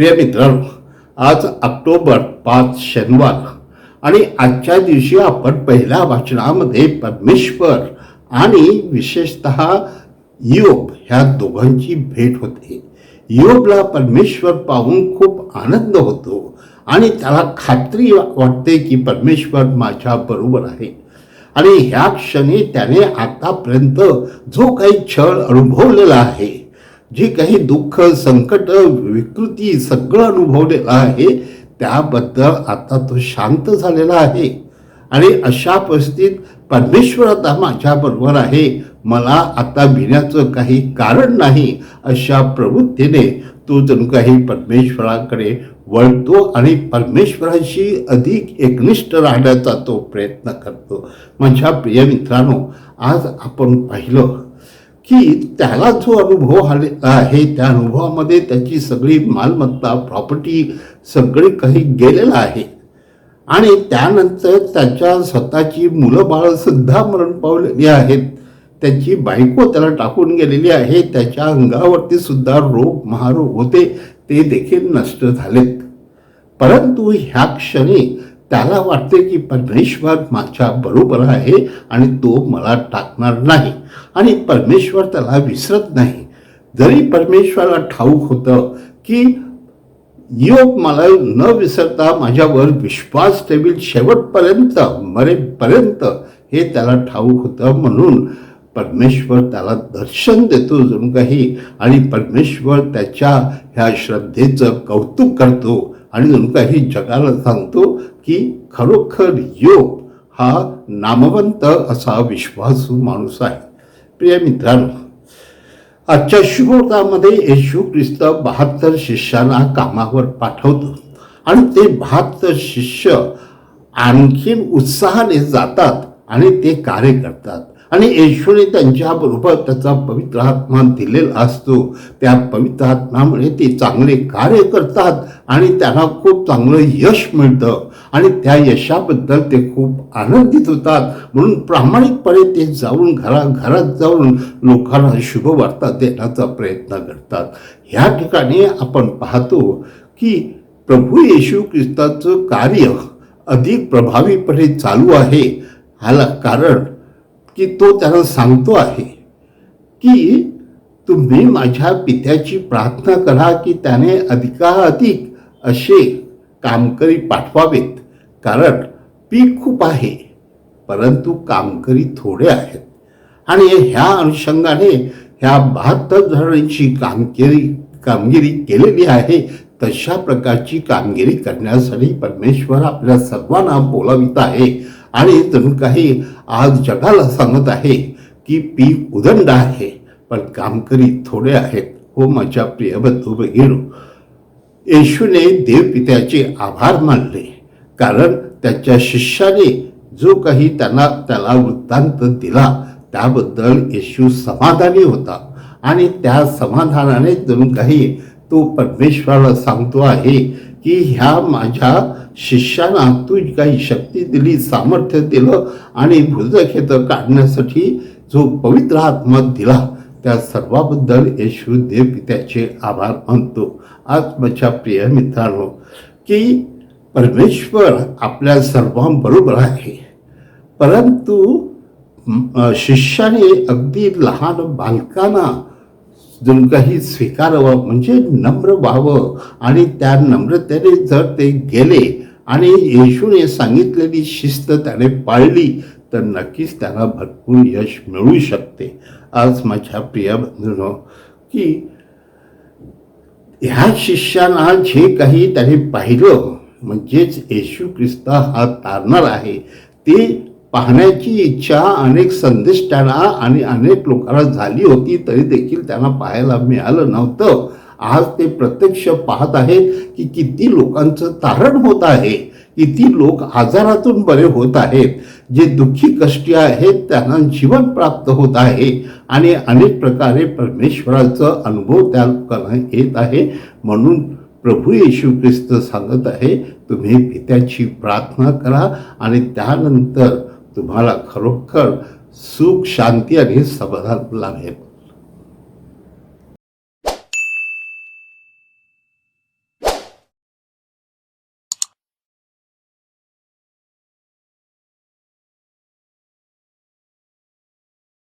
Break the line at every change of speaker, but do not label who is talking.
प्रिय मित्रांनो आज ऑक्टोबर पाच शनिवार आणि आजच्या दिवशी आपण पहिल्या वाचनामध्ये परमेश्वर आणि विशेषत योग ह्या दोघांची भेट होते. योगला परमेश्वर पाहून खूप आनंद होतो आणि त्याला खात्री वाटते की परमेश्वर माझ्या बरोबर आहे. आणि ह्या क्षणी त्याने आतापर्यंत जो काही छळ अनुभवलेला आहे जे काही दुःख संकट विकृती सगळं अनुभवलेलं आहे त्याबद्दल आता तो शांत झालेला आहे. आणि अशा परिस्थितीत परमेश्वर आता माझ्याबरोबर आहे. मला आता भिण्याचं काही कारण नाही अशा प्रवृत्तीने तो जणू काही परमेश्वराकडे वळतो आणि परमेश्वराशी अधिक एकनिष्ठ राहण्याचा तो प्रयत्न करतो. माझ्या प्रिय मित्रांनो आज आपण पाहिलं की त्याला जो अनुभव आलेला आहे त्या अनुभवामध्ये त्याची सगळी मालमत्ता प्रॉपर्टी सगळी काही गेलेलं आहे. आणि त्यानंतर त्याच्या स्वतःची मुलं बाळंसुद्धा मरण पावलेली आहेत. त्याची बायको त्याला टाकून गेलेली आहे. त्याच्या अंगावरती सुद्धा रोग महारोग होते ते देखील नष्ट झालेत. परंतु ह्या क्षणी त्याला वाटते की परमेश्वर माझ्या बरोबर आहे आणि तो मला टाकणार नाही. आणि परमेश्वर त्याला विसरत नाही. जरी परमेश्वराला ठाऊक होतं की योग मला न विसरता माझ्यावर विश्वास ठेवील शेवटपर्यंत मरेपर्यंत हे त्याला ठाऊक होतं. म्हणून परमेश्वर त्याला दर्शन देतो जणू काही. आणि परमेश्वर त्याच्या ह्या श्रद्धेचं कौतुक करतो. आणि जणू काही जगाला सांगतो की खरोखर योग हा नामवंत असा विश्वासू माणूस आहे. प्रिय मित्रांनो आजच्या शुभोतामध्ये येशू ख्रिस्त बहात्तर शिष्यांना कामावर पाठवतो. आणि ते बहात्तर शिष्य आणखीन उत्साहाने जातात आणि ते कार्य करतात. आणि येशूने त्यांच्याबरोबर त्याचा पवित्र आत्मा दिलेला असतो. त्या पवित्र आत्म्यामुळे ते चांगले कार्य करतात आणि त्यांना खूप चांगलं यश मिळतं. आणि त्या यशाबद्दल ते खूप आनंदित होतात. म्हणून प्रामाणिकपणे ते जाऊन घरा घरात जाऊन लोकांना शुभवार्ता देण्याचा प्रयत्न करतात. ह्या ठिकाणी आपण पाहतो की प्रभू येशू ख्रिस्ताचं कार्य अधिक प्रभावीपणे चालू आहे. ह्याला कारण की तो त्यांना सांगतो आहे की तुम्ही माझ्या पित्याची प्रार्थना करा की त्याने अधिकाधिक असे कामकरी पाठवावेत. कारण पीक खूप आहे परंतु कामकरी थोडे आहेत. आणि ह्या अनुषंगाने ह्या बहात्तर जणांची कामगिरी कामगिरी केलेली आहे. तशा प्रकारची कामगिरी करण्यासाठी परमेश्वर आपल्या सर्वांना बोलावित आहे. आणि जणू काही आज जगाला सांगत आहे की पीक उदंड आहे पण कामकरी थोडे आहेत. हो माझ्या प्रिय बंधू येशूने देवपित्याचे आभार मानले कारण त्याच्या शिष्याने जो काही त्यांना त्याला वृत्तांत दिला त्याबद्दल येशू समाधानी होता. आणि त्या समाधानाने जणू काही तो परमेश्वराला सांगतो आहे की ह्या माझ्या शिष्यांना तू काही शक्ती दिली सामर्थ्य दिलं आणि भुजखेत काढण्यासाठी जो पवित्र आत्मा दिला त्या सर्वाबद्दल येशू त्याचे आभार मानतो. आज माझ्या प्रिय मित्रांनो की परमेश्वर आपल्या सर्वांबरोबर आहे. परंतु शिष्याने अगदी लहान बालकांना जणू काही स्वीकारावं म्हणजे नम्र व्हावं. आणि त्या नम्रतेने जर ते गेले आणि येशूने सांगितलेली शिस्त त्याने पाळली तर नक्कीच त्याला भरपूर यश मिळू शकते. आज माझ्या प्रिया बंधूनो की ह्या शिष्यांना जे काही त्याने पाहिलं म्हणजेच येशू ख्रिस्ता हा तारणार आहे ते पाहण्याची इच्छा अनेक संदेष्टांना आणि अनेक लोकांना झाली होती तरी देखील त्यांना पाहायला मिळालं नव्हतं. आज ते प्रत्यक्ष पाहत आहेत की किती लोकांचं तारण होत आहे किती लोक आजारातून बरे होत आहेत जे दुःखी कष्टी आहेत त्यांना जीवन प्राप्त होत आहे आणि अनेक प्रकारे परमेश्वराचा अनुभव त्या लोकांना येत आहे. म्हणून प्रभू येशू ख्रिस्त सांगत आहे तुम्ही पित्याची प्रार्थना करा आणि त्यानंतर तुम्हाला खरोखर सुख शांती आणि समाधान लाभेल.